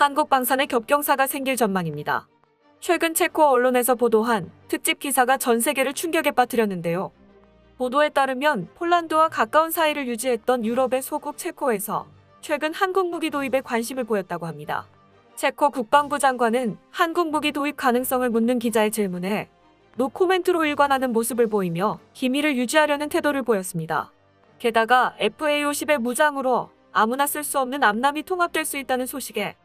한국 방산의 겹경사가 생길 전망입니다. 최근 체코 언론에서 보도한 특집 기사가 전 세계를 충격에 빠뜨렸는데요. 보도에 따르면 폴란드와 가까운 사이를 유지했던 유럽의 소국 체코에서 최근 한국 무기 도입에 관심을 보였다고 합니다. 체코 국방부 장관은 한국 무기 도입 가능성을 묻는 기자의 질문에 노 코멘트로 일관하는 모습을 보이며 기밀을 유지하려는 태도를 보였습니다. 게다가 FA50의 무장으로 아무나 쓸 수 없는 암남이 통합될 수 있다는 소식에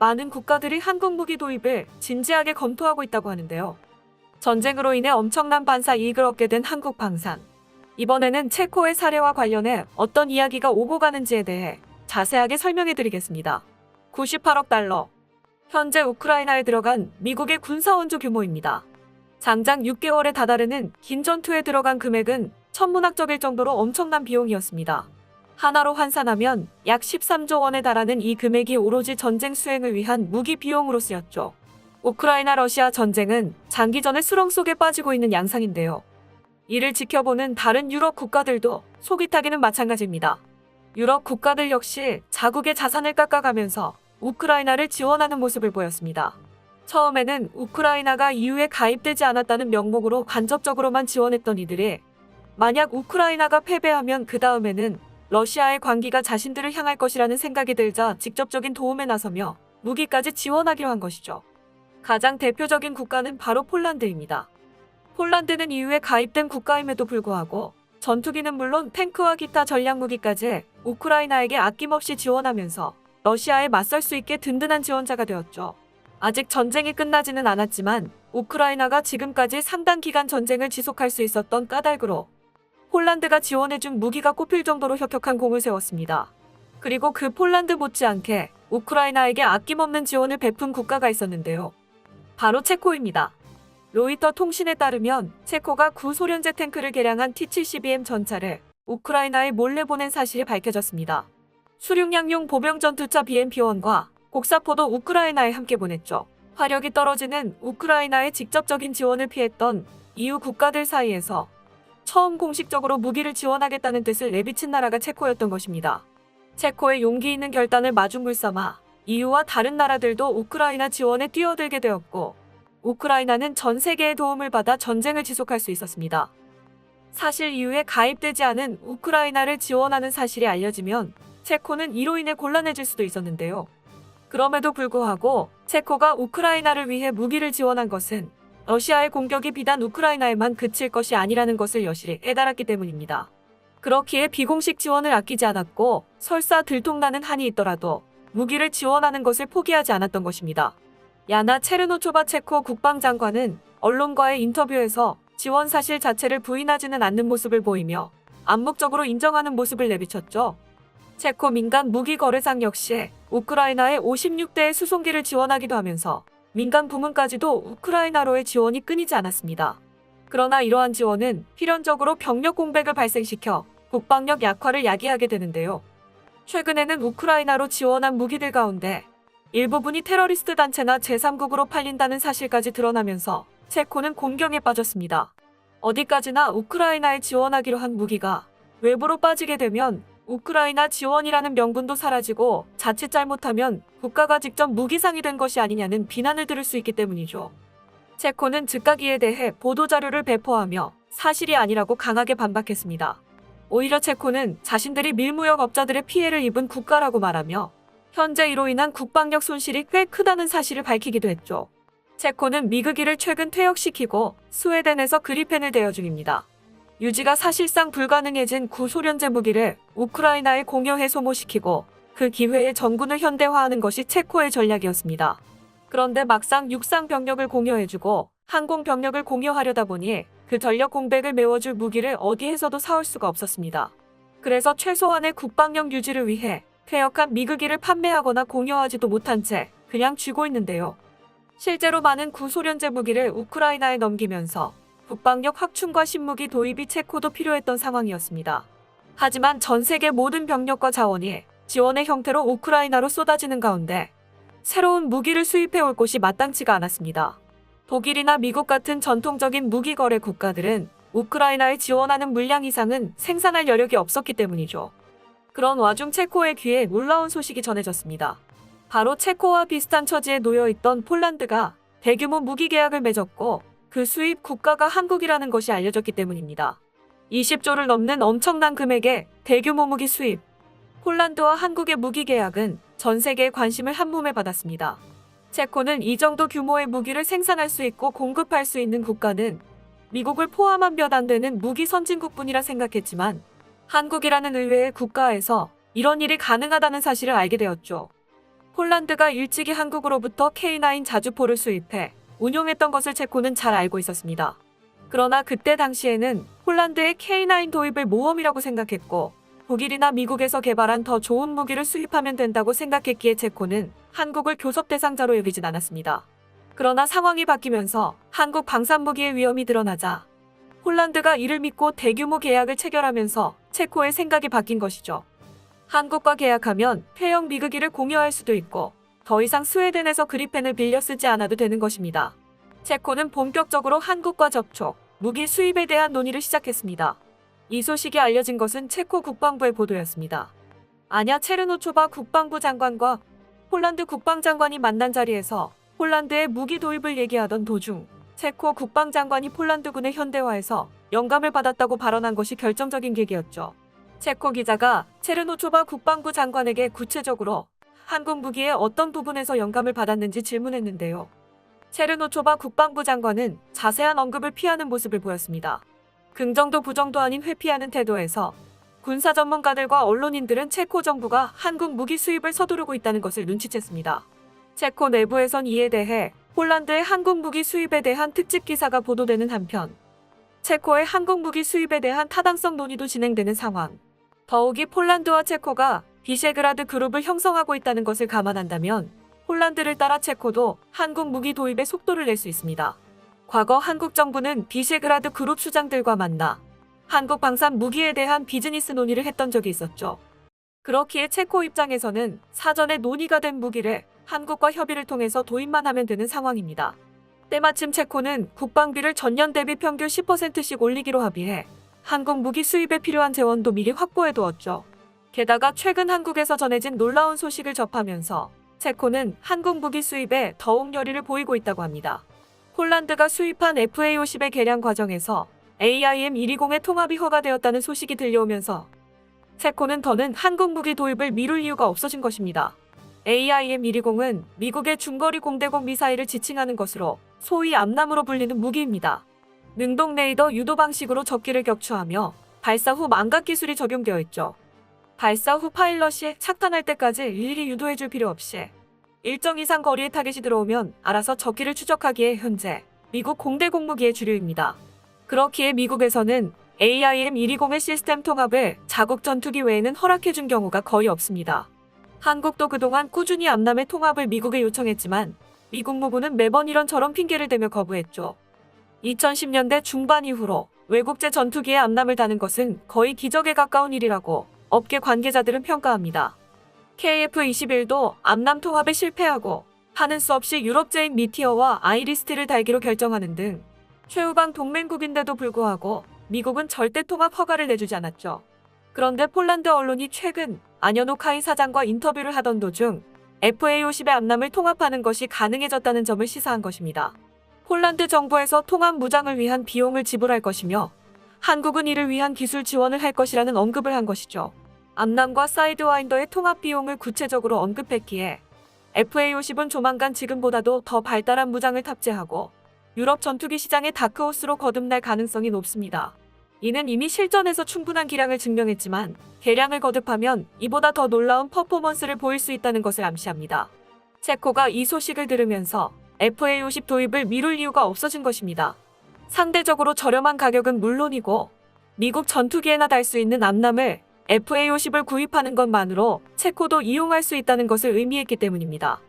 많은 국가들이 한국 무기 도입을 진지하게 검토하고 있다고 하는데요. 전쟁으로 인해 엄청난 반사 이익을 얻게 된 한국 방산. 이번에는 체코의 사례와 관련해 어떤 이야기가 오고 가는지에 대해 자세하게 설명해 드리겠습니다. 98억 달러. 현재 우크라이나에 들어간 미국의 군사 원조 규모입니다. 장장 6개월에 다다르는 긴 전투에 들어간 금액은 천문학적일 정도로 엄청난 비용이었습니다. 하나로 환산하면 약 13조 원에 달하는 이 금액이 오로지 전쟁 수행을 위한 무기 비용으로 쓰였죠. 우크라이나 러시아 전쟁은 장기전의 수렁 속에 빠지고 있는 양상인데요. 이를 지켜보는 다른 유럽 국가들도 속이 타기는 마찬가지입니다. 유럽 국가들 역시 자국의 자산을 깎아가면서 우크라이나를 지원하는 모습을 보였습니다. 처음에는 우크라이나가 EU에 가입되지 않았다는 명목으로 간접적으로만 지원했던 이들이 만약 우크라이나가 패배하면 그 다음에는 러시아의 관기가 자신들을 향할 것이라는 생각이 들자 직접적인 도움에 나서며 무기까지 지원하기로 한 것이죠. 가장 대표적인 국가는 바로 폴란드입니다. 폴란드는 EU에 가입된 국가임에도 불구하고 전투기는 물론 탱크와 기타 전략 무기까지 우크라이나에게 아낌없이 지원하면서 러시아에 맞설 수 있게 든든한 지원자가 되었죠. 아직 전쟁이 끝나지는 않았지만 우크라이나가 지금까지 상당 기간 전쟁을 지속할 수 있었던 까닭으로 폴란드가 지원해준 무기가 꼽힐 정도로 혁혁한 공을 세웠습니다. 그리고 그 폴란드 못지않게 우크라이나에게 아낌없는 지원을 베푼 국가가 있었는데요. 바로 체코입니다. 로이터 통신에 따르면 체코가 구소련제 탱크를 개량한 T-72M 전차를 우크라이나에 몰래 보낸 사실이 밝혀졌습니다. 수륙량용 보병 전투차 BMP-1과 곡사포도 우크라이나에 함께 보냈죠. 화력이 떨어지는 우크라이나의 직접적인 지원을 피했던 EU 국가들 사이에서 처음 공식적으로 무기를 지원하겠다는 뜻을 내비친 나라가 체코였던 것입니다. 체코의 용기 있는 결단을 마중물 삼아 EU와 다른 나라들도 우크라이나 지원에 뛰어들게 되었고 우크라이나는 전 세계의 도움을 받아 전쟁을 지속할 수 있었습니다. 사실 EU에 가입되지 않은 우크라이나를 지원하는 사실이 알려지면 체코는 이로 인해 곤란해질 수도 있었는데요. 그럼에도 불구하고 체코가 우크라이나를 위해 무기를 지원한 것은 러시아의 공격이 비단 우크라이나에만 그칠 것이 아니라는 것을 여실히 깨달았기 때문입니다. 그렇기에 비공식 지원을 아끼지 않았고 설사 들통나는 한이 있더라도 무기를 지원하는 것을 포기하지 않았던 것입니다. 야나 체르노초바 체코 국방장관은 언론과의 인터뷰에서 지원 사실 자체를 부인하지는 않는 모습을 보이며 암묵적으로 인정하는 모습을 내비쳤죠. 체코 민간 무기 거래상 역시 우크라이나에 56대의 수송기를 지원하기도 하면서 민간 부문까지도 우크라이나로의 지원이 끊이지 않았습니다. 그러나 이러한 지원은 필연적으로 병력 공백을 발생시켜 국방력 약화를 야기하게 되는데요. 최근에는 우크라이나로 지원한 무기들 가운데 일부분이 테러리스트 단체나 제3국으로 팔린다는 사실까지 드러나면서 체코는 공경에 빠졌습니다. 어디까지나 우크라이나에 지원하기로 한 무기가 외부로 빠지게 되면 우크라이나 지원이라는 명분도 사라지고 자칫 잘못하면 국가가 직접 무기상이 된 것이 아니냐는 비난을 들을 수 있기 때문이죠. 체코는 즉각 이에 대해 보도자료를 배포하며 사실이 아니라고 강하게 반박했습니다. 오히려 체코는 자신들이 밀무역 업자들의 피해를 입은 국가라고 말하며 현재 이로 인한 국방력 손실이 꽤 크다는 사실을 밝히기도 했죠. 체코는 미그기를 최근 퇴역시키고 스웨덴에서 그리펜을 대여 중입니다. 유지가 사실상 불가능해진 구소련제 무기를 우크라이나에 공여해 소모시키고 그 기회에 전군을 현대화하는 것이 체코의 전략이었습니다. 그런데 막상 육상 병력을 공여해주고 항공 병력을 공여하려다 보니 그 전력 공백을 메워줄 무기를 어디에서도 사올 수가 없었습니다. 그래서 최소한의 국방력 유지를 위해 퇴역한 미그기를 판매하거나 공여하지도 못한 채 그냥 쥐고 있는데요. 실제로 많은 구소련제 무기를 우크라이나에 넘기면서 국방력 확충과 신무기 도입이 체코도 필요했던 상황이었습니다. 하지만 전 세계 모든 병력과 자원이 지원의 형태로 우크라이나로 쏟아지는 가운데 새로운 무기를 수입해 올 곳이 마땅치가 않았습니다. 독일이나 미국 같은 전통적인 무기 거래 국가들은 우크라이나에 지원하는 물량 이상은 생산할 여력이 없었기 때문이죠. 그런 와중 체코의 귀에 놀라운 소식이 전해졌습니다. 바로 체코와 비슷한 처지에 놓여 있던 폴란드가 대규모 무기 계약을 맺었고 그 수입 국가가 한국이라는 것이 알려졌기 때문입니다. 20조를 넘는 엄청난 금액의 대규모 무기 수입. 폴란드와 한국의 무기 계약은 전 세계의 관심을 한 몸에 받았습니다. 체코는 이 정도 규모의 무기를 생산할 수 있고 공급할 수 있는 국가는 미국을 포함한 몇 안 되는 무기 선진국뿐이라 생각했지만 한국이라는 의외의 국가에서 이런 일이 가능하다는 사실을 알게 되었죠. 폴란드가 일찍이 한국으로부터 K9 자주포를 수입해 운용했던 것을 체코는 잘 알고 있었습니다. 그러나 그때 당시에는 폴란드의 K9 도입을 모험이라고 생각했고 독일이나 미국에서 개발한 더 좋은 무기를 수입하면 된다고 생각했기에 체코는 한국을 교섭 대상자로 여기진 않았습니다. 그러나 상황이 바뀌면서 한국 방산무기의 위험이 드러나자 폴란드가 이를 믿고 대규모 계약을 체결하면서 체코의 생각이 바뀐 것이죠. 한국과 계약하면 폐영 미그기를 공유할 수도 있고 더 이상 스웨덴에서 그리펜을 빌려 쓰지 않아도 되는 것입니다. 체코는 본격적으로 한국과 접촉, 무기 수입에 대한 논의를 시작했습니다. 이 소식이 알려진 것은 체코 국방부의 보도였습니다. 아냐 체르노초바 국방부 장관과 폴란드 국방장관이 만난 자리에서 폴란드의 무기 도입을 얘기하던 도중 체코 국방장관이 폴란드군의 현대화에서 영감을 받았다고 발언한 것이 결정적인 계기였죠. 체코 기자가 체르노초바 국방부 장관에게 구체적으로 한국 무기의 어떤 부분에서 영감을 받았는지 질문했는데요. 체르노초바 국방부 장관은 자세한 언급을 피하는 모습을 보였습니다. 긍정도 부정도 아닌 회피하는 태도에서 군사 전문가들과 언론인들은 체코 정부가 한국 무기 수입을 서두르고 있다는 것을 눈치챘습니다. 체코 내부에선 이에 대해 폴란드의 한국 무기 수입에 대한 특집 기사가 보도되는 한편 체코의 한국 무기 수입에 대한 타당성 논의도 진행되는 상황. 더욱이 폴란드와 체코가 비셰그라드 그룹을 형성하고 있다는 것을 감안한다면 폴란드를 따라 체코도 한국 무기 도입에 속도를 낼 수 있습니다. 과거 한국 정부는 비셰그라드 그룹 수장들과 만나 한국 방산 무기에 대한 비즈니스 논의를 했던 적이 있었죠. 그렇기에 체코 입장에서는 사전에 논의가 된 무기를 한국과 협의를 통해서 도입만 하면 되는 상황입니다. 때마침 체코는 국방비를 전년 대비 평균 10%씩 올리기로 합의해 한국 무기 수입에 필요한 재원도 미리 확보해 두었죠. 게다가 최근 한국에서 전해진 놀라운 소식을 접하면서 체코는 한국 무기 수입에 더욱 열의를 보이고 있다고 합니다. 폴란드가 수입한 FA50의 개량 과정에서 AIM-120의 통합이 허가되었다는 소식이 들려오면서 체코는 더는 한국 무기 도입을 미룰 이유가 없어진 것입니다. AIM-120은 미국의 중거리 공대공 미사일을 지칭하는 것으로 소위 암남으로 불리는 무기입니다. 능동 레이더 유도 방식으로 적기를 격추하며 발사 후 망각 기술이 적용되어 있죠. 발사 후 파일럿이 착탄할 때까지 일일이 유도해줄 필요 없이 일정 이상 거리에 타겟이 들어오면 알아서 적기를 추적하기에 현재 미국 공대 공무기의 주류입니다. 그렇기에 미국에서는 AIM-120의 시스템 통합을 자국 전투기 외에는 허락해준 경우가 거의 없습니다. 한국도 그동안 꾸준히 암남의 통합을 미국에 요청했지만 미국 무부는 매번 이런 저런 핑계를 대며 거부했죠. 2010년대 중반 이후로 외국제 전투기에 암남을 다는 것은 거의 기적에 가까운 일이라고 업계 관계자들은 평가합니다. KF-21도 암남 통합에 실패하고 하는 수 없이 유럽제인 미티어와 아이리스트를 달기로 결정하는 등 최후방 동맹국인데도 불구하고 미국은 절대 통합 허가를 내주지 않았죠. 그런데 폴란드 언론이 최근 아녀노 카이 사장과 인터뷰를 하던 도중 FA50의 암남을 통합하는 것이 가능해졌다는 점을 시사한 것입니다. 폴란드 정부에서 통합 무장을 위한 비용을 지불할 것이며 한국은 이를 위한 기술 지원을 할 것이라는 언급을 한 것이죠. 암남과 사이드와인더의 통합 비용을 구체적으로 언급했기에 FA50은 조만간 지금보다도 더 발달한 무장을 탑재하고 유럽 전투기 시장의 다크호스로 거듭날 가능성이 높습니다. 이는 이미 실전에서 충분한 기량을 증명했지만 개량을 거듭하면 이보다 더 놀라운 퍼포먼스를 보일 수 있다는 것을 암시합니다. 체코가 이 소식을 들으면서 FA50 도입을 미룰 이유가 없어진 것입니다. 상대적으로 저렴한 가격은 물론이고 미국 전투기에나 달 수 있는 암남을 FA50을 구입하는 것만으로 체코도 이용할 수 있다는 것을 의미했기 때문입니다.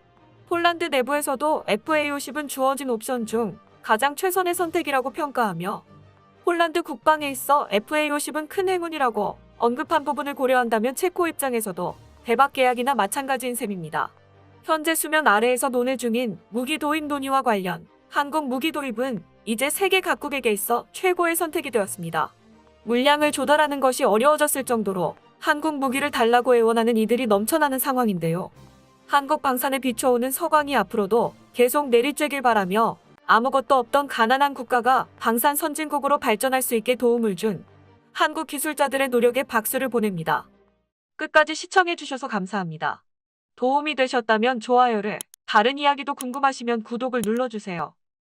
폴란드 내부에서도 FA50은 주어진 옵션 중 가장 최선의 선택이라고 평가하며 폴란드 국방에 있어 FA50은 큰 행운이라고 언급한 부분을 고려한다면 체코 입장에서도 대박 계약이나 마찬가지인 셈입니다. 현재 수면 아래에서 논의 중인 무기 도입 논의와 관련 한국 무기 도입은 이제 세계 각국에게 있어 최고의 선택이 되었습니다. 물량을 조달하는 것이 어려워졌을 정도로 한국 무기를 달라고 애원하는 이들이 넘쳐나는 상황인데요. 한국 방산에 비춰오는 서광이 앞으로도 계속 내리쬐길 바라며 아무것도 없던 가난한 국가가 방산 선진국으로 발전할 수 있게 도움을 준 한국 기술자들의 노력에 박수를 보냅니다. 끝까지 시청해주셔서 감사합니다. 도움이 되셨다면 좋아요를, 다른 이야기도 궁금하시면 구독을 눌러주세요.